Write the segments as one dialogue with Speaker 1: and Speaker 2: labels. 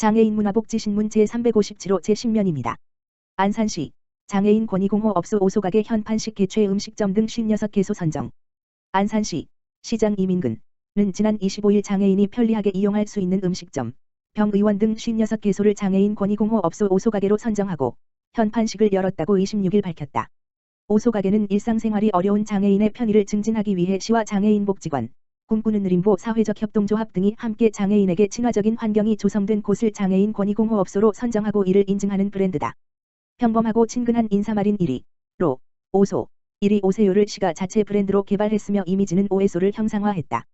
Speaker 1: 장애인 문화복지신문 제357호 제10면입니다. 안산시 장애인 권익공호 업소 오소가게 현판식 개최 음식점 등 56개소 선정. 안산시 시장 이민근은 지난 25일 장애인이 편리하게 이용할 수 있는 음식점, 병의원 등 56개소를 장애인 권익공호 업소 오소가게로 선정하고 현판식을 열었다고 26일 밝혔다. 오소가게는 일상생활이 어려운 장애인의 편의를 증진하기 위해 시와 장애인 복지관, 꿈꾸는 느림보 사회적 협동조합 등이 함께 장애인에게 친화적인 환경이 조성된 곳을 장애인 권익공호업소로 선정하고 이를 인증하는 브랜드다. 평범하고 친근한 인사말인 1위로 오소 1위 오세요를 시가 자체 브랜드로 개발했으며 이미지는 오해소를 형상화했다.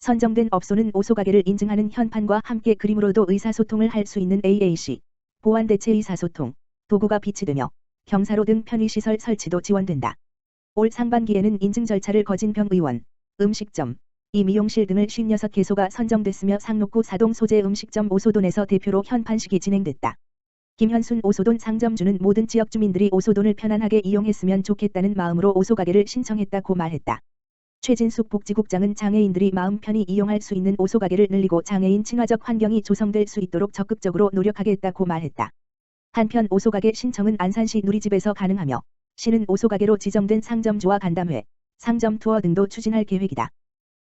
Speaker 1: 선정된 업소는 오소 가게를 인증하는 현판과 함께 그림으로도 의사소통을 할 수 있는 AAC, 보안대체 의사소통, 도구가 비치되며 경사로 등 편의시설 설치도 지원된다. 올 상반기에는 인증 절차를 거진 병의원, 음식점, 이 미용실 등을 56개소가 선정됐으며 상록구 사동 소재 음식점 오소돈에서 대표로 현판식이 진행됐다. 김현순 오소돈 상점주는 모든 지역 주민들이 오소돈을 편안하게 이용했으면 좋겠다는 마음으로 오소가게를 신청했다고 말했다. 최진숙 복지국장은 장애인들이 마음 편히 이용할 수 있는 오소가게를 늘리고 장애인 친화적 환경이 조성될 수 있도록 적극적으로 노력하겠다고 말했다. 한편 오소가게 신청은 안산시 누리집에서 가능하며 시는 오소가게로 지정된 상점주와 간담회, 상점 투어 등도 추진할 계획이다.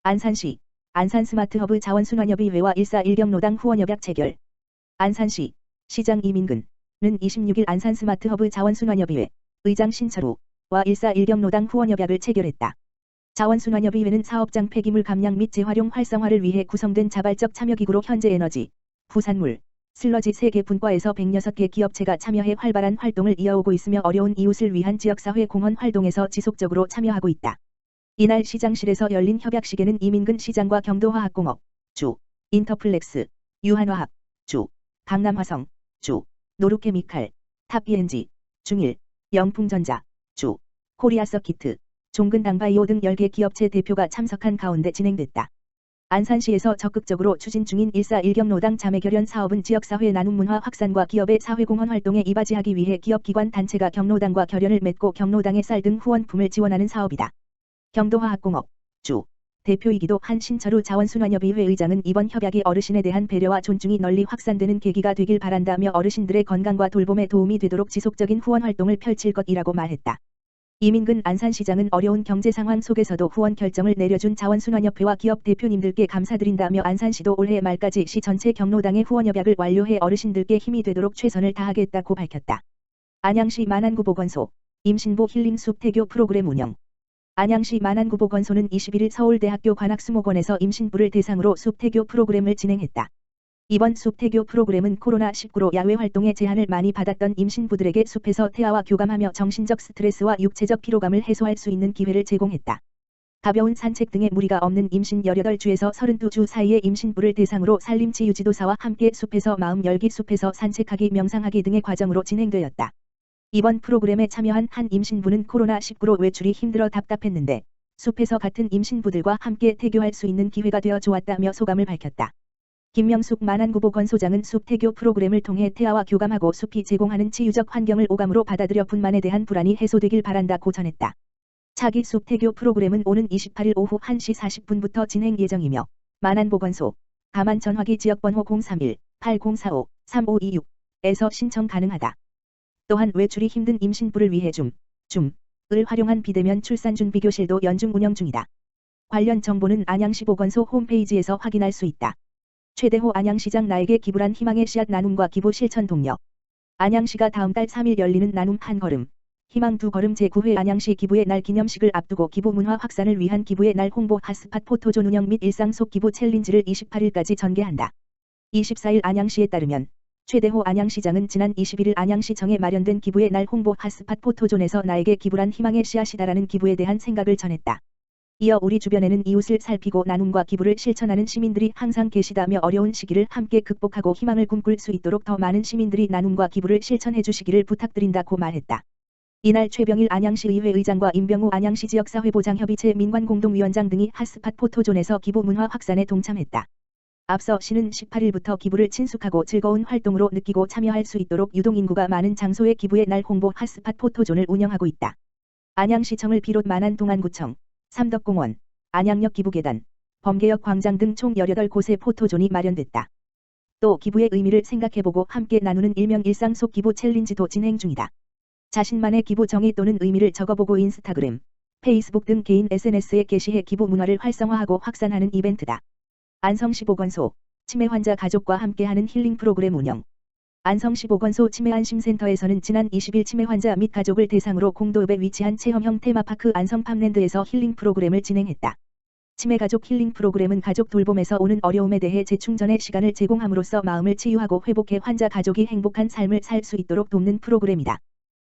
Speaker 1: 안산시 안산 스마트허브 자원순환협의회와 141경로당 후원협약 체결 안산시 시장 이민근은 26일 안산 스마트허브 자원순환협의회 의장 신철우와 141경로당 후원협약을 체결했다. 자원순환협의회는 사업장 폐기물 감량 및 재활용 활성화를 위해 구성된 자발적 참여기구로 현재 에너지, 부산물, 슬러지 세계 분과에서 106개 기업체가 참여해 활발한 활동을 이어오고 있으며 어려운 이웃을 위한 지역사회 공헌 활동에서 지속적으로 참여하고 있다. 이날 시장실에서 열린 협약식에는 이민근 시장과 경도화학공업, 주, 인터플렉스, 유한화학, 주, 강남화성, 주, 노루케미칼, 탑BNG, 중일, 영풍전자, 주, 코리아서키트, 종근당바이오 등 10개 기업체 대표가 참석한 가운데 진행됐다. 안산시에서 적극적으로 추진 중인 141경로당 자매결연 사업은 지역사회 나눔 문화 확산과 기업의 사회공헌 활동에 이바지하기 위해 기업기관 단체가 경로당과 결연을 맺고 경로당의 쌀 등 후원품을 지원하는 사업이다. 경도화학공업 주 대표이기도 한 신철우 자원순환협의회 의장은 이번 협약이 어르신에 대한 배려와 존중이 널리 확산되는 계기가 되길 바란다며 어르신들의 건강과 돌봄에 도움이 되도록 지속적인 후원 활동을 펼칠 것이라고 말했다. 이민근 안산시장은 어려운 경제 상황 속에서도 후원 결정을 내려준 자원순환협회와 기업 대표님들께 감사드린다며 안산시도 올해 말까지 시 전체 경로당의 후원협약을 완료해 어르신들께 힘이 되도록 최선을 다하겠다고 밝혔다. 안양시 만안구보건소 임신부 힐링숲 태교 프로그램 운영 안양시 만안구보건소는 21일 서울대학교 관악수목원에서 임신부를 대상으로 숲태교 프로그램을 진행했다. 이번 숲태교 프로그램은 코로나19로 야외 활동에 제한을 많이 받았던 임신부들에게 숲에서 태아와 교감하며 정신적 스트레스와 육체적 피로감을 해소할 수 있는 기회를 제공했다. 가벼운 산책 등의 무리가 없는 임신 18주에서 32주 사이의 임신부를 대상으로 산림치 유지도사와 함께 숲에서 마음 열기 숲에서 산책하기 명상하기 등의 과정으로 진행되었다. 이번 프로그램에 참여한 한 임신부는 코로나19로 외출이 힘들어 답답했는데 숲에서 같은 임신부들과 함께 태교할 수 있는 기회가 되어 좋았다며 소감을 밝혔다. 김명숙 만안구보건 소장은 숲 태교 프로그램을 통해 태아와 교감하고 숲이 제공하는 치유적 환경을 오감으로 받아들여 분만에 대한 불안이 해소되길 바란다고 전했다. 차기 숲 태교 프로그램은 오는 28일 오후 1시 40분부터 진행 예정이며 만안보건소 가만 전화기 지역번호 031-8045-3526에서 신청 가능하다. 또한 외출이 힘든 임신부를 위해 줌, 줌을 활용한 비대면 출산 준비 교실도 연중 운영 중이다. 관련 정보는 안양시 보건소 홈페이지에서 확인할 수 있다. 최대호 안양시장 나에게 기부란 희망의 씨앗 나눔과 기부 실천 동력. 안양시가 다음 달 3일 열리는 나눔 한 걸음, 희망 두 걸음 제9회 안양시 기부의 날 기념식을 앞두고 기부 문화 확산을 위한 기부의 날 홍보 핫스팟 포토존 운영 및 일상 속 기부 챌린지를 28일까지 전개한다. 24일 안양시에 따르면 최대호 안양시장은 지난 21일 안양시청에 마련된 기부의 날 홍보 핫스팟 포토존에서 나에게 기부란 희망의 씨앗이다라는 기부에 대한 생각을 전했다. 이어 우리 주변에는 이웃을 살피고 나눔과 기부를 실천하는 시민들이 항상 계시다며 어려운 시기를 함께 극복하고 희망을 꿈꿀 수 있도록 더 많은 시민들이 나눔과 기부를 실천해 주시기를 부탁드린다고 말했다. 이날 최병일 안양시의회 의장과 임병우 안양시 지역사회보장협의체 민관공동위원장 등이 핫스팟 포토존에서 기부 문화 확산에 동참했다. 앞서 시는 18일부터 기부를 친숙하고 즐거운 활동으로 느끼고 참여할 수 있도록 유동인구가 많은 장소의 기부의 날 홍보 핫스팟 포토존을 운영하고 있다. 안양시청을 비롯 만안 동안구청, 삼덕공원, 안양역 기부계단, 범계역 광장 등 총 18곳의 포토존이 마련됐다. 또 기부의 의미를 생각해보고 함께 나누는 일명 일상 속 기부 챌린지도 진행 중이다. 자신만의 기부 정의 또는 의미를 적어보고 인스타그램, 페이스북 등 개인 SNS에 게시해 기부 문화를 활성화하고 확산하는 이벤트다. 안성시 보건소, 치매 환자 가족과 함께하는 힐링 프로그램 운영. 안성시 보건소 치매안심센터에서는 지난 20일 치매 환자 및 가족을 대상으로 공도읍에 위치한 체험형 테마파크 안성 팜랜드에서 힐링 프로그램을 진행했다. 치매 가족 힐링 프로그램은 가족 돌봄에서 오는 어려움에 대해 재충전의 시간을 제공함으로써 마음을 치유하고 회복해 환자 가족이 행복한 삶을 살 수 있도록 돕는 프로그램이다.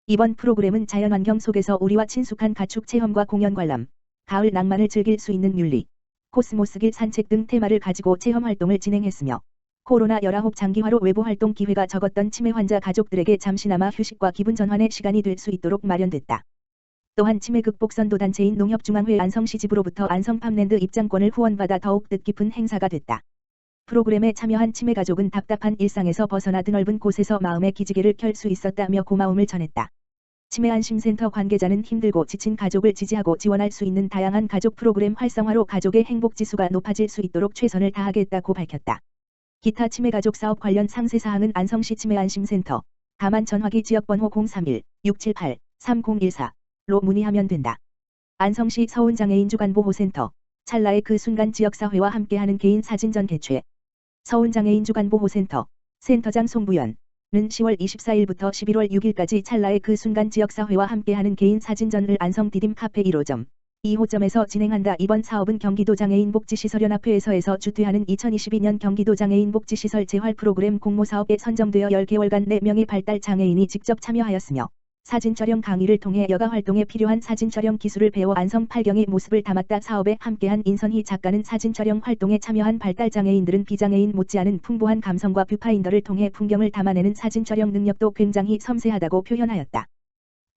Speaker 1: 이번 프로그램은 자연환경 속에서 우리와 친숙한 가축 체험과 공연 관람, 가을 낭만을 즐길 수 있는 뮬리, 코스모스길 산책 등 테마를 가지고 체험 활동을 진행했으며 코로나 19 장기화로 외부 활동 기회가 적었던 치매 환자 가족들에게 잠시나마 휴식과 기분 전환의 시간이 될 수 있도록 마련됐다. 또한 치매 극복 선도 단체인 농협중앙회 안성시 집으로부터 안성 팜랜드 입장권을 후원받아 더욱 뜻깊은 행사가 됐다. 프로그램에 참여한 치매 가족은 답답한 일상에서 벗어나 드넓은 곳에서 마음의 기지개를 켤 수 있었다며 고마움을 전했다. 치매 안심센터 관계자는 힘들고 지친 가족을 지지하고 지원할 수 있는 다양한 가족 프로그램 활성화로 가족의 행복 지수가 높아질 수 있도록 최선을 다하겠다고 밝혔다. 기타 치매 가족 사업 관련 상세 사항은 안성시 치매 안심센터 다만 전화기 지역번호 031-678-3014로 문의하면 된다. 안성시 서운장애인 주간보호센터 찰나의 그 순간 지역사회와 함께하는 개인 사진전 개최 서운장애인 주간보호센터 센터장 송부연 은 10월 24일부터 11월 6일까지 찰나의 그 순간 지역사회와 함께하는 개인 사진전을 안성 디딤 카페 1호점 2호점에서 진행한다. 이번 사업은 경기도 장애인 복지시설연합회에서에서 주최하는 2022년 경기도 장애인 복지시설 재활 프로그램 공모사업에 선정되어 10개월간 4명의 발달 장애인이 직접 참여하였으며 사진 촬영 강의를 통해 여가 활동에 필요한 사진 촬영 기술을 배워 안성 팔경의 모습을 담았다. 사업에 함께한 인선희 작가는 사진 촬영 활동에 참여한 발달 장애인들은 비장애인 못지않은 풍부한 감성과 뷰파인더를 통해 풍경을 담아내는 사진 촬영 능력도 굉장히 섬세하다고 표현하였다.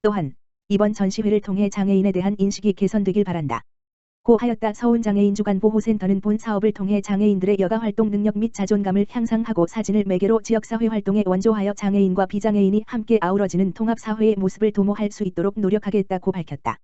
Speaker 1: 또한 이번 전시회를 통해 장애인에 대한 인식이 개선되길 바란다. 고 하였다. 서울장애인 주간보호센터는 본 사업을 통해 장애인들의 여가활동 능력 및 자존감을 향상하고 사진을 매개로 지역사회 활동에 원조하여 장애인과 비장애인이 함께 아우러지는 통합사회의 모습을 도모할 수 있도록 노력하겠다고 밝혔다.